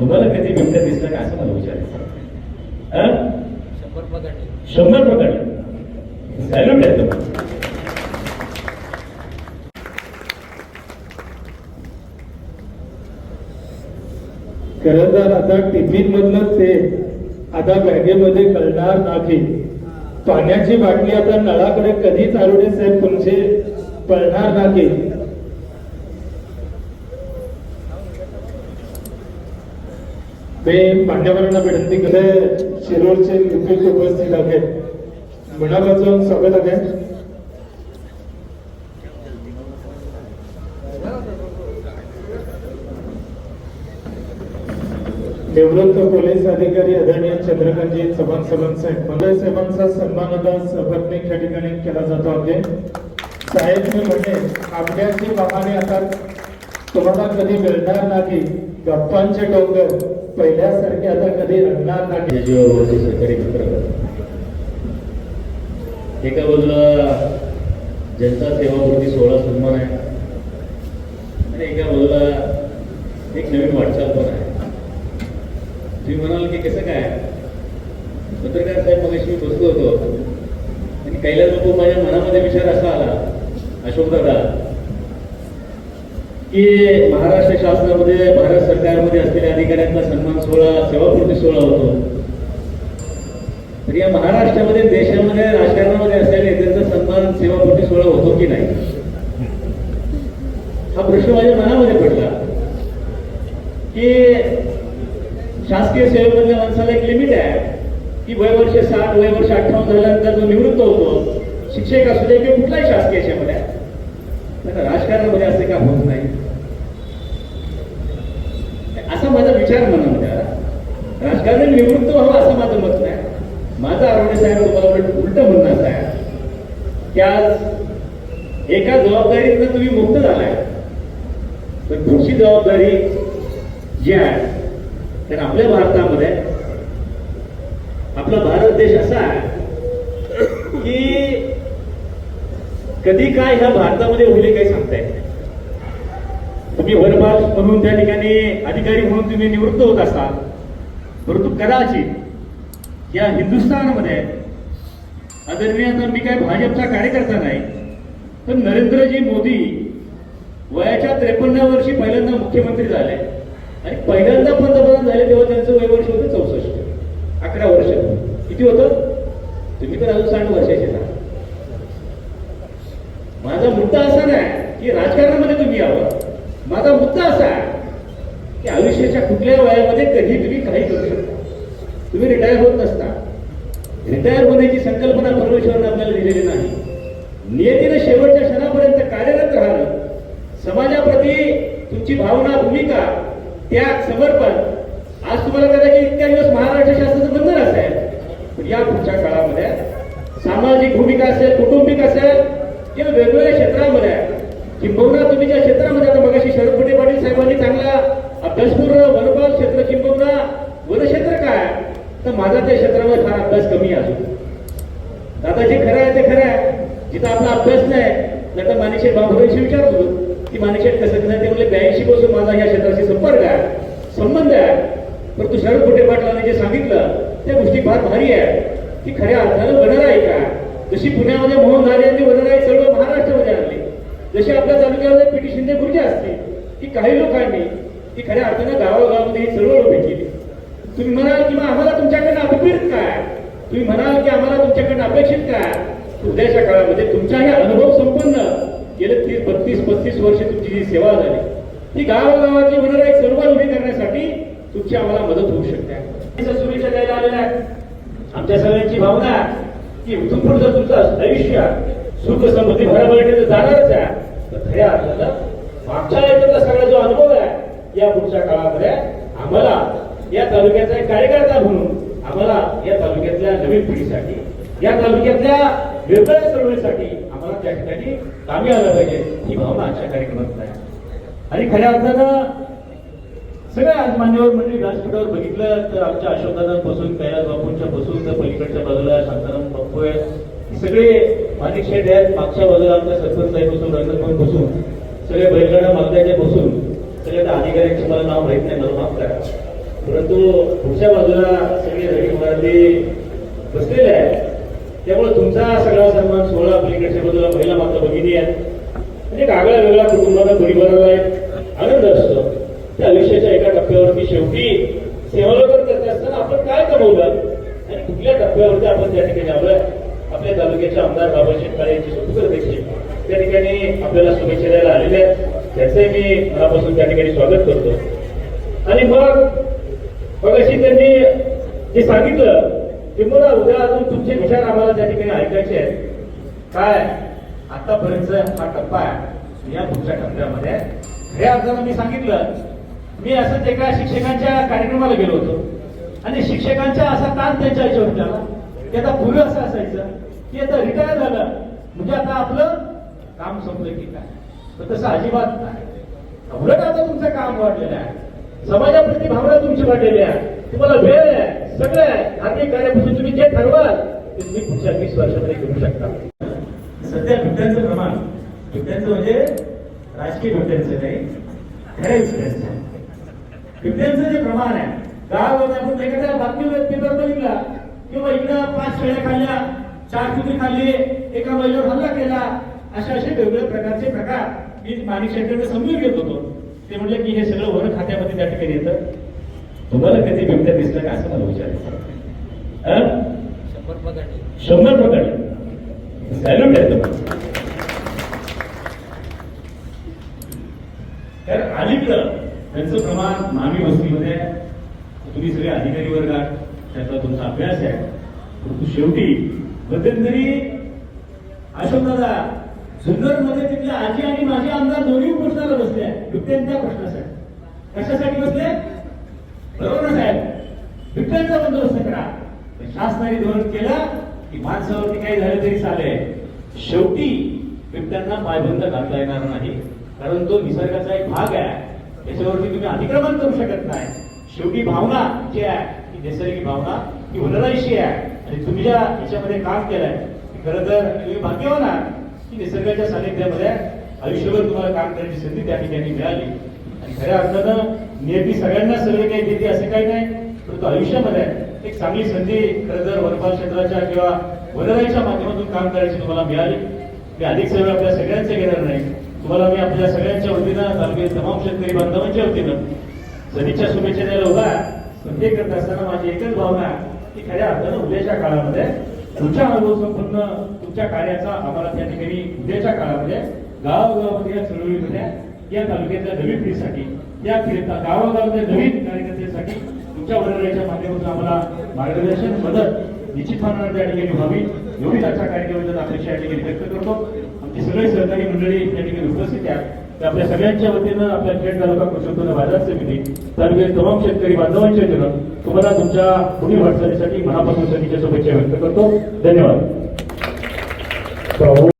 तुम्हाला कधी बिबट्या दिसला का असं मला विचारायचं हा? शंभर पकडले सॅल्यूट आहे तुम्हाला खरं तर आता टिफिन मधलं ते आता बॅगेमध्ये कळणार नाही. पाण्याची बाटली आता नळाकडे कधी चालवणे साहेब तुमचे पळणार नाही. ते मान्यवरांना विनंती केले शिरोडचे उपयुक्त उपस्थित आहेत. मनापासून स्वागत आहे. निवृत्त पोलीस अधिकारी आदरणीय चंद्रकांतजी चव्हाण साहेब साहेब मंडळ साहेबांचा सन्मान आता सपत्नीक या ठिकाणी केला जातो आहे. साहेब मी म्हणे आपल्याची वाहने आता तुम्हाला कधी मिळणार नाही. गप्पांचे डोंगर पहिल्यासारखे आता कधी रंगणार नाही. जीवावरती सरकारी मित्र एका बाजूला जनता सेवापूर्ती सोहळा सन्मान आहे. आणि एका बाजूला एक नवीन वाटचाल पण आहे. तुम्ही म्हणाल की कसं काय? पत्रकार साहेब मग मी बसलो होतो. आणि कैलास बापू माझ्या मनामध्ये विचार असा आला. अशोक दादा की महाराष्ट्र शासनामध्ये भारत सरकारमध्ये असलेल्या अधिकाऱ्यांचा सन्मान सोहळा सेवापूर्ती सोहळा होतो. तर या महाराष्ट्रामध्ये देशामध्ये राजकारणामध्ये असलेल्या नेत्यांचा सन्मान सेवापूर्ती सोहळा होतो की नाही? हा प्रश्न माझ्या मनामध्ये पडला की शासकीय सेवेमधल्या माणसाला एक लिमिट आहे की वय वर्ष साठ वय वर्ष अठ्ठावन्न झाल्यानंतर जो निवृत्त होतो शिक्षक असू दे किंवा कुठलाही शासकीय सेवेमध्ये आता राजकारणामध्ये असे का होत नाही. असा माझा विचार म्हणून आला. राजकारणात निवृत्त व्हावं असं माझं मत नाही. माझं आरोग्य साहेब तुम्हाला उलट उलट म्हणणं असं आहे की आज एका जबाबदारीतनं तुम्ही मुक्त झालाय. पण पुढची जबाबदारी जी आहे तर आपल्या भारतामध्ये आपला भारत देश असा आहे की कधी काय ह्या भारतामध्ये होईल काही सांगता येत नाही तुम्ही वनवास म्हणून त्या ठिकाणी अधिकारी म्हणून तुम्ही निवृत्त होत असाल. परंतु कदाचित या हिंदुस्थानमध्ये आदरणीय आता मी काय भाजपचा कार्यकर्ता नाही तर नरेंद्रजी मोदी वयाच्या त्रेपन्न वर्षी पहिल्यांदा मुख्यमंत्री झाले आणि पहिल्यांदा पंतप्रधान झाले तेव्हा त्यांचं वय वर्ष होतं चौसष्ट अकरा वर्ष किती होतं तुम्ही तर अजून साठ वर्षाचे झाला माझा मुद्दा असा नाही की राजकारणामध्ये तुम्ही यावं माझा मुद्दा असा आहे की आयुष्याच्या कुठल्या वयामध्ये कधी तुम्ही काही करू शकता तुम्ही रिटायर होत नसता. रिटायर होण्याची संकल्पना परमेश्वरानं आपल्याला दिलेली नाही. नियतीनं शेवटच्या क्षणापर्यंत कार्यरत राहणं समाजाप्रती तुमची भावना भूमिका त्याग समर्पण आज तुम्हाला कदाचित इतक्या दिवस महाराष्ट्र शासनाचं बंधन असेल पण या पुढच्या काळामध्ये सामाजिक भूमिका असेल कौटुंबिक असेल किंवा वेगवेगळ्या क्षेत्रामध्ये किंबहुना तुम्ही ज्या क्षेत्रामध्ये आता मगाशी शरद पटेल पाटील साहेबांनी चांगला अभ्यासपूर्ण वनपाल क्षेत्र किंबहुना वनक्षेत्र काय तर माझा त्या क्षेत्रामध्ये फार अभ्यास कमी आहे अजून. आता जे खरं आहे ते खरं आहे. जिथं आपला अभ्यास नाही नाही तर मानेशेठ बाबूरांशी विचारतो की मानेशेठ कसं कसं ते म्हणजे ब्याऐंशी पासून माझा या क्षेत्राशी संपर्क आहे संबंध आहे. परंतु शरद कुठे पाटलाने जे सांगितलं त्या गोष्टी फार भारी आहे की खऱ्या अर्थानं वनराई का? जशी पुण्यामध्ये मोहन आणि यांनी आहे चळवळ महाराष्ट्रामध्ये आणले. जशी आपल्या तालुक्यामध्ये पीटी शिंदे गुरुजी असते की काही लोकांनी की खऱ्या अर्थानं गावागावामध्ये ही चळवळ उभी केली तुम्ही म्हणाल की मग आम्हाला तुमच्याकडनं अपेक्षित काय? तुम्ही म्हणाल की आम्हाला तुमच्याकडनं अपेक्षित काय? उद्याच्या काळामध्ये तुमच्या हे अनुभव संपन्न. गेले तीस बत्तीस पस्तीस वर्ष तुमची जी सेवा झाली. ती गावागावातली एक सण उभी करण्यासाठी तुमची आम्हाला मदत होऊ शकते. शुभेच्छा द्यायला आलेल्या आहेत. आमच्या सगळ्यांची भावना की इथून पुढचं तुमचं आयुष्य सुख समृद्धी भराभराटीचं जाणारच आहे तर खऱ्या अर्थानं मागच्या याच्यातला सगळा जो अनुभव आहे या पुढच्या काळामध्ये आम्हाला या तालुक्याचा एक कार्यकर्ता म्हणून आम्हाला या तालुक्यातल्या नवीन पिढीसाठी या तालुक्यातल्या वेगळ्या चळवळीसाठी आम्हाला त्या ठिकाणी कामी आलं पाहिजे ही भावना आजच्या कार्यक्रमात आहे. आणि खऱ्या अर्थानं सगळ्या आज मान्यवर मंडळी म्हणजे व्यासपीठावर बघितलं तर आमच्या अशोकदादांपासून कैलास बापूंच्या पासून तर पलीकडच्या बाजूला शांताराम बापू सगळे माणिक शेठ आहेत मागच्या बाजूला आमच्या सरपंच साहेब बसून रंगतमन बसून सगळे बैलगाडा मागण्याचे बसून सगळे त्या अधिकाऱ्यांची मला नाव माहीत नाही मला माफ करा. परंतु पुढच्या बाजूला सगळे रवी मराठी बसलेले आहेत. त्यामुळे तुमचा सगळा सन्मान सोहळा पलीकडच्या बाजूला महिला माता भगिनी आहेत. म्हणजे कागळा वेगळा कुटुंबाला परिवाराला एक आनंद असतो. त्या आयुष्याच्या एका टप्प्यावरती शेवटी सेवालोकन करत असताना आपण काय कमवलं? आणि कुठल्या टप्प्यावरती आपण त्या ठिकाणी आलोय? आपल्या तालुक्याचे आमदार बाबाजी काळे यांचे सुपुत्र देखील त्या ठिकाणी आपल्याला शुभेच्छा द्यायला आलेल्या आहेत. त्याचंही मी मनापासून त्या ठिकाणी स्वागत करतो. आणि मग मग अशी त्यांनी जे सांगितलं ते मला उद्या अजून तुमचे विचार आम्हाला त्या ठिकाणी ऐकायचे आहेत. काय? आतापर्यंत हा टप्पा आहे. या पुढच्या टप्प्यामध्ये हे अर्थानं मी सांगितलं मी असंच एका शिक्षकांच्या कार्यक्रमाला गेलो होतो. आणि शिक्षकांचा असा ताण त्यांच्या याच्यावर त्याला की आता पूर्वी असं असायचं की आता रिटायर झालं. म्हणजे आता आपलं काम संपलं की काय? तर तसं अजिबात नाही. उलट आता तुमचं काम वाढलेलं आहे. समाजाप्रती भावना तुमची वाढलेली आहे. तुम्हाला वेळ आहे सगळं आहे. आर्थिक कार्यापासून तुम्ही जे ठरवाल ते तुम्ही पुढच्या वीस वर्षामध्ये करू शकता. सध्या बिबट्यांचं प्रमाण बिबट्यांचं म्हणजे राजकीय बिबट्यांचं नाही खऱ्या बिबट्यांचं. जे प्रमाण आहे गावामध्ये आपण एखाद्या बातमी पेपर बघितला किंवा इकडं पाच शेळ्या खाल्ल्या चार कुत्री खाल्ली एका महिलेवर हल्ला केला अशा असे वेगवेगळ्या प्रकारचे प्रकार मी माणिक शेट्टीकडे समजून घेत होतो. ते म्हणले की हे सगळं वन खात्यामध्ये त्या ठिकाणी येतं. तुम्हाला कधी बिबट्या दिसलं का? असं मला विचारायचं अं? शंभर पकडले सॅल्यूट आहे तुम्हाला कारण अलीकडं त्यांचं प्रमाण मानवी वस्तीमध्ये आहे. तुम्ही सगळे अधिकारी वर्गात त्याचा तुमचा अभ्यास आहे. परंतु शेवटी मध्यंतरी अशोकदादा जुन्नरमध्ये तिथल्या आजी आणि माझे आमदार दोन्ही उपोषणाला बसले बिबट्यांच्या प्रश्नासाठी. कशासाठी बसले? बरोबर ना साहेब? बिबट्यांचा बंदोबस्त करा. शासनाने धोरण केलं की माणसावरती काही झालं तरी चालेल. शेवटी बिबट्यांना पायबंद घालता येणार नाही. कारण तो निसर्गाचा एक भाग आहे. त्याच्यावरती तुम्ही अतिक्रमण करू शकत नाही. शेवटी भावना जी आहे ती नैसर्गिक भावना ती वनराईशी आहे. आणि तुम्ही ज्या याच्यामध्ये काम केलंय खरं तर तुम्ही भाग्यवान आहात. की निसर्गाच्या सानिध्यामध्ये आयुष्यभर तुम्हाला काम करण्याची संधी त्या ठिकाणी मिळाली. आणि खऱ्या अर्थानं नियती सगळ्यांना सगळे काही देते असं काही नाही परंतु आयुष्यामध्ये एक चांगली संधी खरं जर वनपाल क्षेत्राच्या किंवा वनराईच्या माध्यमातून काम करायची तुम्हाला मिळाली. मी अधिक सेवा आपल्या सगळ्यांचे घेणार नाही. तुम्हाला मी आपल्या सगळ्यांच्या वतीनं तालुक्यातील तमाम शेतकरी बांधवांच्या वतीनं सदिच्छा शुभेच्छा द्यायला उभा आहे. पण करत असताना माझी एकच भावना की खऱ्या अर्थानं उद्याच्या काळामध्ये तुमच्या अनुभव संपन्न तुमच्या कार्याचा आम्हाला त्या ठिकाणी उद्याच्या काळामध्ये गावागावामध्ये या चळवळीमध्ये या तालुक्यातल्या नवीन पिढीसाठी त्या फिरता गावागावातल्या नवीन कार्यकर्त्यांसाठी तुमच्या वडिलांच्या माध्यमातून आम्हाला मार्गदर्शन मदत निश्चितपणाने त्या ठिकाणी व्हावी एवढीच आजच्या कार्यक्रमाच्या अपेक्षा या ठिकाणी व्यक्त करतो. आमची सगळी सहकारी मंडळी या ठिकाणी उपस्थित आहेत. आपल्या सगळ्यांच्या वतीनं आपल्या खेड तालुका कृषी उत्पन्न बाजार समिती तालुक्यातील तमाम शेतकरी बांधवांच्या वतीनं तुम्हाला तुमच्या पुढील वाटचालीसाठी मनापासून समितीच्या शुभेच्छा व्यक्त करतो. धन्यवाद. проводить.